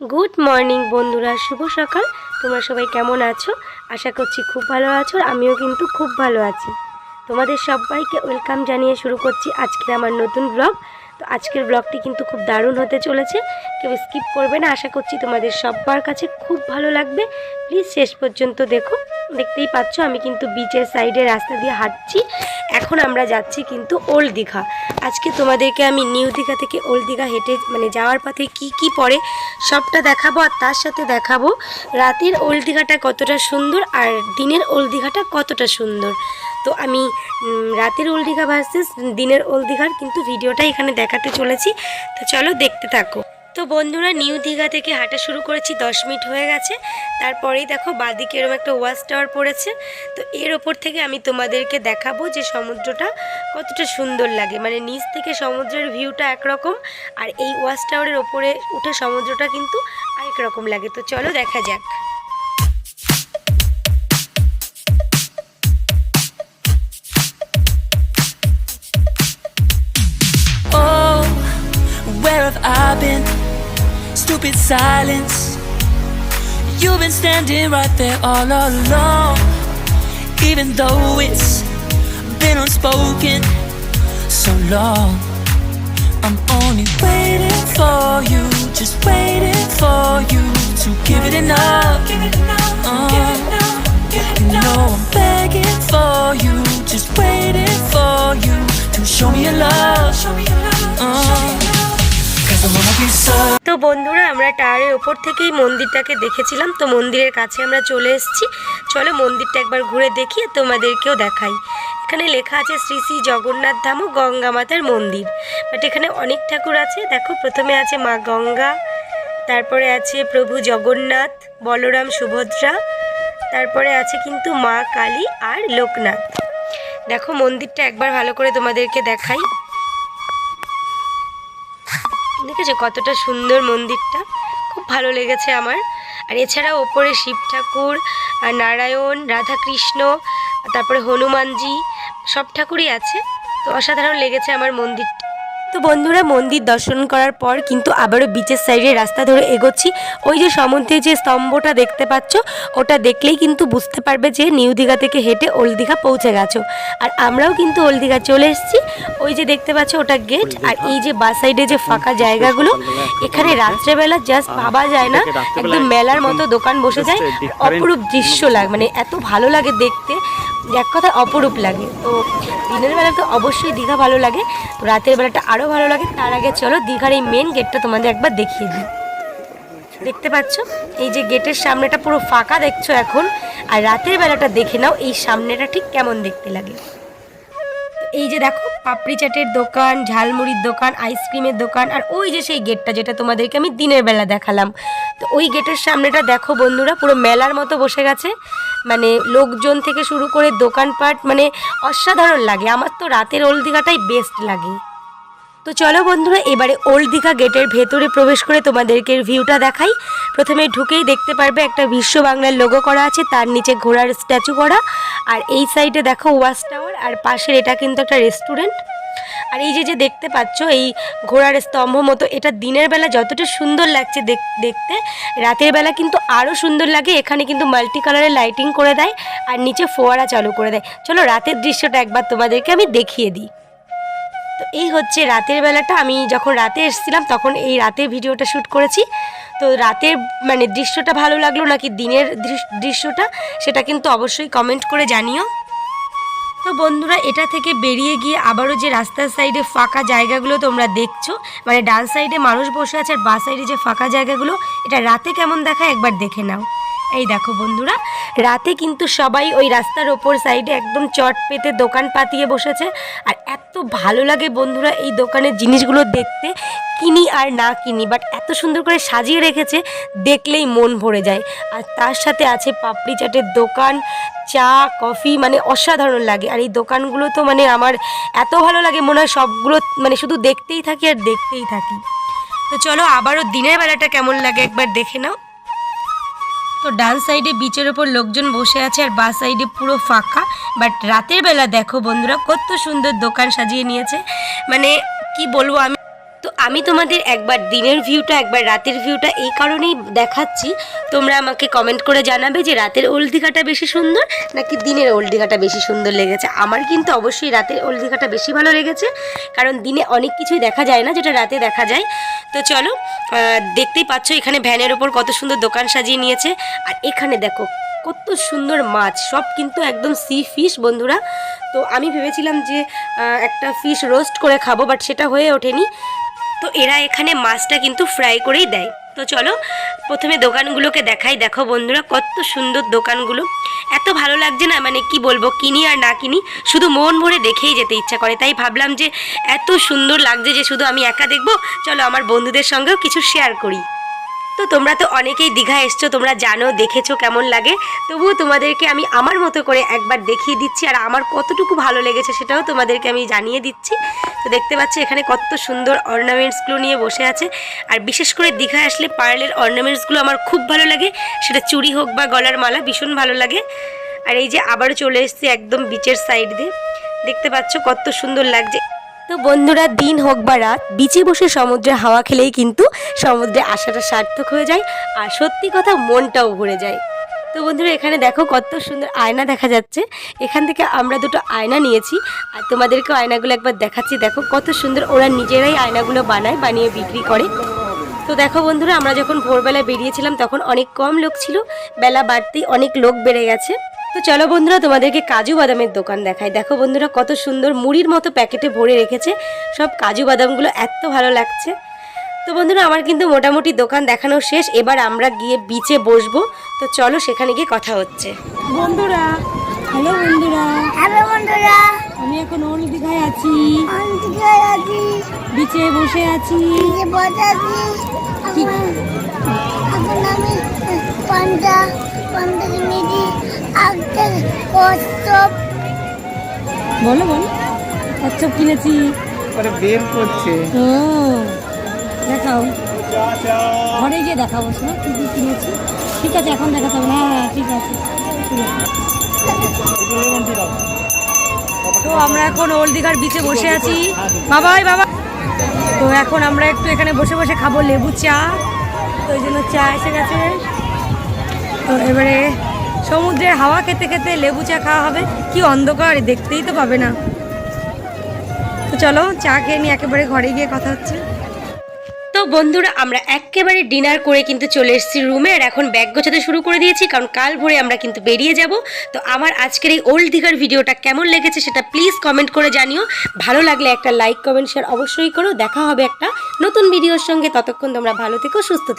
Good morning বন্ধুরা। শুভ সকাল। তোমরা সবাই কেমন আছো? আশা করছি খুব ভালো আছো, আমিও কিন্তু খুব ভালো আছি। তোমাদের সবাইকে ওয়েলকাম জানিয়ে শুরু করছি আজকের আমার নতুন ব্লগ। তো আজকের ব্লগটি কিন্তু খুব দারুণ হতে চলেছে। কেউ স্কিপ করবে না, আশা করছি তোমাদের সবার কাছে খুব ভালো লাগবে। প্লিজ শেষ পর্যন্ত দেখো। দেখতেই পাচ্ছ, আমি কিন্তু বিচের সাইডে রাস্তা দিয়ে হাঁটছি। এখন আমরা যাচ্ছি কিন্তু ওল্ড দীঘা। আজকে তোমাদেরকে আমি নিউ দীঘা থেকে ওল্ড দীঘা হেঁটে মানে যাওয়ার পথে কি কি পড়ে সবটা দেখাবো আর তার সাথে দেখাবো রাতের ওল্ড দীঘাটা কতটা সুন্দর আর দিনের ওল্ড দীঘাটা কতটা সুন্দর। তো আমি রাতের ওল্ড দীঘা ভার্সেস দিনের ওল্ড দীঘার কিন্তু ভিডিওটা এখানে দেখাতে চলেছি। তো চলো দেখতে থাকো। তো বন্ধুরা, নিউ দীঘা থেকে হাঁটা শুরু করেছি, দশ মিনিট হয়ে গেছে। তারপরেই দেখো, বাঁদিকে এরকম একটা ওয়াশ টাওয়ার পড়েছে। তো এর ওপর থেকে আমি তোমাদেরকে দেখাবো যে সমুদ্রটা কতটা সুন্দর লাগে। মানে নিচ থেকে সমুদ্রের ভিউটা একরকম, আর এই ওয়াশ টাওয়ারের ওপরে উঠে সমুদ্রটা কিন্তু আরেক রকম লাগে। তো চলো দেখা যাক। Stupid silence. You've been standing right there all along. Even though it's been unspoken so long. I'm only waiting for you, just waiting for you to give it enough. Uh, you know I'm begging for you, just waiting for you to show me your love. Uh, Cause I wanna be so বন্ধুরা, আমরা টাওয়ারের ওপর থেকেই মন্দিরটাকে দেখেছিলাম। তো মন্দিরের কাছে আমরা চলে এসেছি। চলো মন্দিরটা একবার ঘুরে দেখি তোমাদেরকেও দেখাই। এখানে লেখা আছে শ্রী শ্রী জগন্নাথ ধাম ও গঙ্গা মাতার মন্দির। বাট এখানে অনেক ঠাকুর আছে। দেখো, প্রথমে আছে মা গঙ্গা, তারপরে আছে প্রভু জগন্নাথ, বলরাম সুভদ্রা, তারপরে আছে কিন্তু মা কালী আর লোকনাথ। দেখো মন্দিরটা একবার ভালো করে তোমাদেরকে দেখাই। দেখেছ কতটা সুন্দর মন্দিরটা? খুব ভালো লেগেছে আমার। আর এছাড়া ওপরে শিব ঠাকুর, আর নারায়ণ, রাধাকৃষ্ণ তারপরে হনুমানজি, সব ঠাকুরই আছে। তো অসাধারণ লেগেছে আমার মন্দিরটা। তো বন্ধুরা মন্দির দর্শন করার পর কিন্তু আবারও বিচের সাইডে রাস্তা ধরে এগোচ্ছি। ওই যে সমুদ্রে যে স্তম্ভটা দেখতে পাচ্ছ, ওটা দেখলেই কিন্তু বুঝতে পারবে যে নিউ দীঘা থেকে হেঁটে ওল্ড দীঘা পৌঁছে গেছো। আর আমরাও কিন্তু ওল্ড দীঘা চলে এসেছি। ওই যে দেখতে পাচ্ছ ওটা গেট আর এই যে বা সাইডে যে ফাঁকা জায়গাগুলো, এখানে রাত্রেবেলা জাস্ট ভাবা যায় না। একদম মেলার মতো দোকান বসে যায়। অপরূপ দৃশ্য লাগে মানে এত ভালো লাগে দেখতে। এক কথা অপরূপ লাগে। তো দিনের বেলা তো অবশ্যই দীঘা ভালো লাগে। তো রাতের বেলাটা আরও ভালো লাগে, তার আগে চলো দীঘার এই মেন গেটটা তোমাদের একবার দেখিয়ে দিই। দেখতে পাচ্ছ? এই যে গেটের সামনেটা পুরো ফাঁকা দেখছ এখন, আর রাতের বেলাটা দেখে নাও এই সামনেটা ঠিক কেমন দেখতে লাগে। এই যে দেখো, পাপড়ি চাটের দোকান, ঝালমুড়ির দোকান, আইসক্রিমের দোকান, আর ওই যে সেই গেটটা যেটা তোমাদেরকে আমি দিনের বেলা দেখালাম। তো ওই গেটের সামনেটা দেখো বন্ধুরা, পুরো মেলার মতো বসে গেছে। মানে লোকজন থেকে শুরু করে দোকানপাট মানে অসাধারণ লাগে। আমার তো রাতের ওল্ড দীঘাটাই বেস্ট লাগে। তো চলো বন্ধুরা, এবারে ওল্ড দীঘা গেটের ভেতরে প্রবেশ করে তোমাদেরকে ভিউটা দেখাই। প্রথমে ঢুকেই দেখতে পারবে একটা বিশ্ব বাংলার লোগো করা আছে, তার নিচে ঘোড়ার স্ট্যাচু করা। আর এই সাইডে দেখো ওয়াচ টাওয়ার, আর পাশের এটা কিন্তু একটা রেস্টুরেন্ট আর এই যে যে দেখতে পাচ্ছ, এই ঘোড়ার স্তম্ভ মতো, এটা দিনের বেলা যতটা সুন্দর লাগছে দেখ- দেখতে, রাতের বেলা কিন্তু আরও সুন্দর লাগে। এখানে কিন্তু মাল্টি কালারের লাইটিং করে দেয়, আর নিচে ফোয়ারা চালু করে দেয়। চলো, রাতের দৃশ্যটা একবার তোমাদেরকে আমি দেখিয়ে দিই। তো এই হচ্ছে রাতের বেলাটা। আমি যখন রাতে এসেছিলাম, তখন এই রাতে ভিডিওটা শ্যুট করেছি। তো রাতের মানে দৃশ্যটা ভালো লাগল নাকি দিনের দৃশ- দৃশ্যটা, সেটা কিন্তু অবশ্যই কমেন্ট করে জানিও। তো বন্ধুরা, এটা থেকে বেরিয়ে গিয়ে আবারও যে রাস্তার সাইডে ফাঁকা জায়গাগুলো তোমরা দেখছ মানে ডান সাইডে মানুষ বসে আছে আর বা সাইডে যে ফাঁকা জায়গাগুলো, এটা রাতে কেমন দেখায় একবার দেখে নাও। এই দেখো বন্ধুরা, রাতে কিন্তু সবাই ওই রাস্তার ওপর সাইডে একদম চট পেতে দোকান পাতিয়ে বসেছে। আর এত ভালো লাগে বন্ধুরা এই দোকানের জিনিসগুলো দেখতে, কিনি আর না কিনি বাট এত সুন্দর করে সাজিয়ে রেখেছে, দেখলেই মন ভরে যায়। আর তার সাথে আছে পাপড়ি চাটের দোকান, চা, কফি মানে অসাধারণ লাগে। আর এই দোকানগুলো তো মানে আমার এত ভালো লাগে, মনে হয় সবগুলো মানে শুধু দেখতেই থাকি আর দেখতেই থাকি। তো চলো আবারও দিনের বেলাটা কেমন লাগে একবার দেখে নাও। তো ডান সাইডে বিচের ওপর লোকজন বসে আছে আর বা সাইডে পুরো ফাঁকা। বাট রাতের বেলা দেখো বন্ধুরা, কত সুন্দর দোকান সাজিয়ে নিয়েছে। মানে কি বলব, আমি তো আমি তোমাদের একবার দিনের ভিউটা একবার রাতের ভিউটা এই কারণেই দেখাচ্ছি। তোমরা আমাকে কমেন্ট করে জানাবে যে রাতের ওল্ড দীঘাটা বেশি সুন্দর নাকি দিনের ওল্ড দীঘাটা বেশি সুন্দর লেগেছে। আমার কিন্তু অবশ্যই রাতের ওল্ড দীঘাটা বেশি ভালো লেগেছে, কারণ দিনে অনেক কিছুই দেখা যায় না যেটা রাতে দেখা যায়। তো চলো দেখতেই পাচ্ছ এখানে ভ্যানের ওপর কত সুন্দর দোকান সাজিয়ে নিয়েছে। আর এখানে দেখো, কত সুন্দর মাছ, সব কিন্তু একদম সি ফিশ বন্ধুরা। তো আমি ভেবেছিলাম যে একটা ফিশ রোস্ট করে খাব বাট সেটা হয়ে ওঠেনি। তো এরা এখানে মাছটা কিন্তু ফ্রাই করেই দেয়। তো চলো, প্রথমে দোকানগুলোকে দেখাই। দেখো বন্ধুরা, কত সুন্দর দোকানগুলো। এত ভালো লাগছে না মানে কি বলব, কিনি আর না কিনি, শুধু মন ভরে দেখেই যেতে ইচ্ছা করে। তাই ভাবলাম যে এত সুন্দর লাগছে যে শুধু আমি একা দেখব, চলো আমার বন্ধুদের সঙ্গেও কিছু শেয়ার করি। তো তোমরা তো অনেকেই দীঘা এসছো, তোমরা জানো, দেখেছ কেমন লাগে। তবুও তোমাদেরকে আমি আমার মতো করে একবার দেখিয়ে দিচ্ছি, আর আমার কতটুকু ভালো লেগেছে সেটাও তোমাদেরকে আমি জানিয়ে দিচ্ছি। তো দেখতে পাচ্ছি, এখানে কত সুন্দর অর্নামেন্টসগুলো নিয়ে বসে আছে। আর বিশেষ করে দীঘায় আসলে পার্লের অর্নামেন্টসগুলো আমার খুব ভালো লাগে। সেটা চুড়ি হোক বা গলার মালা, ভীষণ ভালো লাগে। আর এই যে আবারও চলে এসেছি একদম বিচের সাইড দিয়ে। দেখতে পাচ্ছ, কত সুন্দর লাগছে। তো বন্ধুরা, দিন হোক বা রাত, বিচে বসে সমুদ্রে হাওয়া খেলেই কিন্তু সমুদ্রে আসাটা সার্থক হয়ে যায় আর সত্যি কথা মনটাও ভরে যায়। তো বন্ধুরা, এখানে দেখো কত সুন্দর আয়না দেখা যাচ্ছে। এখান থেকে আমরা দুটো আয়না নিয়েছি আর তোমাদেরকেও আয়নাগুলো একবার দেখাচ্ছি। দেখো কত সুন্দর ওরা নিজেরাই আয়নাগুলো বানায়, বানিয়ে বিক্রি করে। তো দেখো বন্ধুরা, আমরা যখন ভোরবেলা বেরিয়েছিলাম তখন অনেক কম লোক ছিল, বেলা বাড়তেই অনেক লোক বেড়ে গেছে। তো চলো বন্ধুরা তোমাদেরকে কাজু বাদামের দোকান দেখাই। দেখো বন্ধুরা কত সুন্দর মুড়ির মতো প্যাকেটে ভরে রেখেছে। সব কাজু বাদামগুলো এত ভালো লাগছে। তো বন্ধুরা আমার কিন্তু মোটামুটি দোকান দেখানো শেষ। এবার আমরা গিয়ে বিচে বসবো। তো চলো সেখানে গিয়ে কথা হচ্ছে। বন্ধুরা হ্যালো বন্ধুরা। হ্যালো বন্ধুরা। আমি এখন ওল্ড দীঘায় আছি। আমি থেকে আছি। বিচে বসে আছি। যে বসাছি এখন আমি পান্ডা কচ্ছপ বলো বলো। কচ্ছপ কিনেছি। আরে বের করছে। ও দেখাও। ঘরে গিয়ে দেখাবো শোনো কি কি কিনেছি। ঠিক আছে এখন দেখাতে হবে। হ্যাঁ হ্যাঁ ঠিক আছে। ঠিক আছে। তো আমরা এখন ওল্ড দীঘার বিচে বসে আছি। বাবাই বাবা তো এখন আমরা একটু এখানে বসে বসে খাব লেবু চা। তো ওই জন্য চা এসে গেছে। তো এবারে সমুদ্রের হাওয়া খেতে খেতে লেবু চা খাওয়া হবে। কি অন্ধকার, দেখতেই তো পাবে না। তো চলো, চা খেয়ে নিয়ে একেবারে ঘরে গিয়ে কথা হচ্ছে। তো বন্ধুরা, আমরা একেবারে ডিনার করে কিন্তু চলে এসেছি রুমে, আর এখন ব্যাগ গোছাতে শুরু করে দিয়েছি, কারণ কাল ভোরে আমরা কিন্তু বেরিয়ে যাব। তো আমার আজকের এই ওল্ড দীঘার ভিডিওটা কেমন লেগেছে সেটা প্লিজ কমেন্ট করে জানিও। ভালো লাগলে একটা লাইক কমেন্ট শেয়ার অবশ্যই করো। দেখা হবে একটা নতুন ভিডিওর সঙ্গে। ততক্ষণ তোমরা ভালো থেকো, সুস্থ থেকো।